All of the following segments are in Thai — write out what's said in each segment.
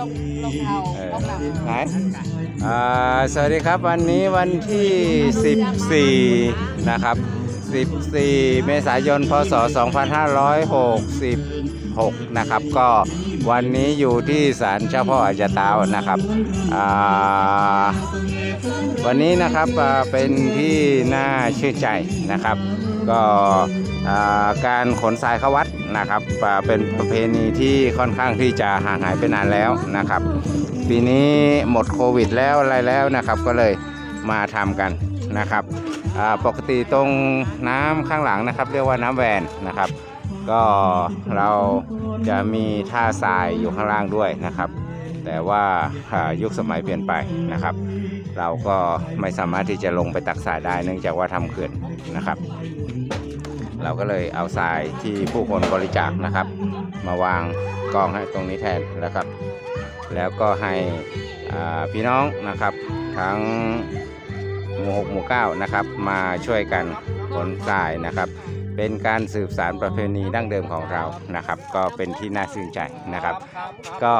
ลงลงเท้าลงหลังไหนอ่าสวัสดีครับวันนี้วันที่ 14 นะครับ 14 เมษายน พศ 2566 นะครับ ก็วันนี้อยู่ที่ศาลเจ้าพ่ออาจตาวนะครับ วันนี้นะครับเป็นที่น่าชื่นใจนะครับ ก็ การขนทรายเข้าวัดนะครับเป็นประเพณีที่ค่อนข้างที่จะห่างหายไปนานแล้วนะครับ ปีนี้หมดโควิดแล้วอะไรแล้วนะครับ ก็เลยมาทำกันนะครับปกติตรงน้ำข้างหลังนะครับ เรียกว่าน้ำแวนนะครับ ก็เราจะมีท่าทรายอยู่ข้างล่างด้วยนะครับ แต่ว่าอ่ายุคสมัยเปลี่ยนไปนะครับ เราก็ไม่สามารถที่จะลงไปตักทรายได้เนื่องจากว่าทำเขื่อนนะครับ เราก็เลยเอาทรายที่ผู้คนบริจาคนะครับ มาวางกองให้ตรงนี้แทนนะครับ แล้วก็ให้พี่น้องนะครับทั้งหมู่หกหมู่เก้านะครับ มาช่วยกันขนทรายนะครับ เป็นการสืบสารประเพณีดั้งเดิมของเรานะครับ ก็เป็นที่น่าชื่นใจนะครับ ก็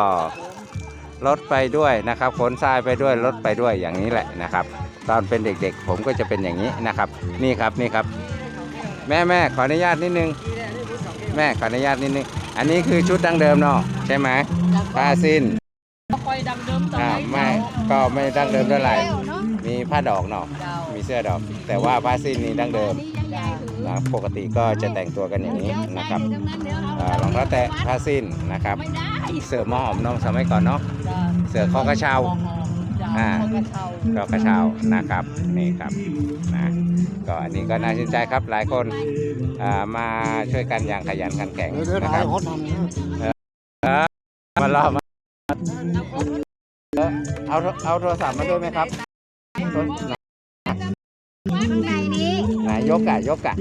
ลดไปด้วยนะครับขนทรายไปด้วยลดไปด้วยอย่างนี้แหละนะครับ ตอนเป็นเด็กๆ ผมก็จะเป็นอย่างนี้นะครับ นี่ครับนี่ครับ ม่แม่ขออนุญาตนิดนึง แม่ขออนุญาตนิดนึง อันนี้คือชุดดั้งเดิมเนาะใช่ไหมผ้าสิ้นคอยดังเดิมตอนอ่าไหนไม่ก็ไม่ดั้งเดิมเท่าไหร่เนาะมีผ้าดอกเนาะเจ้ามีเสื้อดอก แต่ว่าผ้าสิ้นนี้ดั้งเดิมนะปกติก็จะแต่งตัวกันอย่างนี้นะครับอ่ารองเท้าแตะผ้าสิ้นนะครับไม่ได้เสื้อหม้อหอมน้องสมัยก่อนเนาะจ้าเสื้อคอกระเช้า อ่าจ้ากระเช้าก็กระเช้านะครับนี่ครับนะก็อันนี้ก็น่าชื่นใจครับหลายคนอ่ามาช่วยกันอย่างขยันขันแข็งนะครับมารอมาเออเอาเอาโทรศัพท์มาด้วยไหมครับโทรข้างในนี้ไหนยกอะยกอะ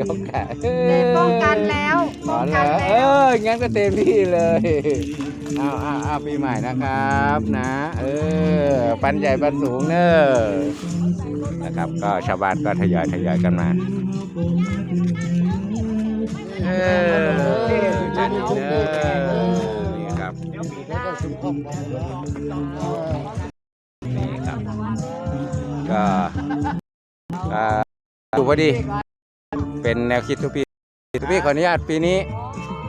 ยกอะเอเด็อป้องกันแล้วอ๋ป้อองเหรกันอเอแล้วองั้นก็เต็มที่เลยเอ้าเอาเอาปีใหม่นะครับนะ เออ ปันใหญ่ปันสูงเนอะนะครับ ก็ชาวบ้านก็ทยอยทยอยกันมา เออเนอะนี่ครับนี่ครับก็อ่าดูพอดี เป็นแนวคิดทุกปีทุกปีขออนุญาตปีนี้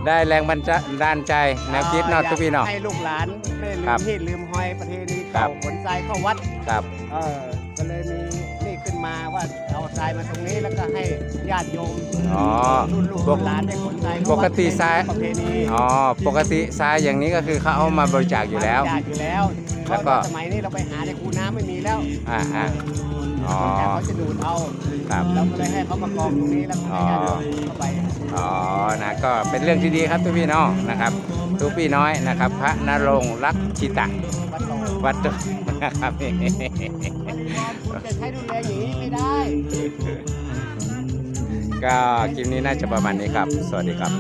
ได้แรงบันดาลใจแนวคิดเนอกทุกปีเนาะให้ลูกหลานไม่ลืครัมบที่ลืมหอยประเพณีครัเก่าบ ขนทรายเข้าวัด ครับ เออก็เลยมีนี่ขึ้นมาว่าเอาทรายมาตรงนี้แล้วก็ให้ญาติโยมอ๋อรุ่นลูกปรุ่กนหลานได้ขนทรายเข้าปวัดกติทราย ประเพณีอ๋อปกติทรายอย่างนี้ก็คือเขาเอามาบริจาคอยู่แล้วญาติอยู่แล้วแล้วก็ เพราะาสมัยนี้เราไปหาในคูน้ำไม่มีแล้วอ่าอ่า อ๋อ แต่เขาจะดูดเอาครับ เราก็เลยให้เขามากองตรงนี้แล้วก็ให้ญาติโยมเข้าไปอ๋อ นะ ก็เป็นเรื่องที่ดีครับทุกพี่น้องนะครับ ทุกพี่น้อยนะครับ พระนรงค์รักชิตะวัดโตวัดตุนะครับจะใช้ดูแลอย่างนี้ไม่ได้ก็คลิปนี้น่าจะประมาณนี้ครับ สวัสดีครับ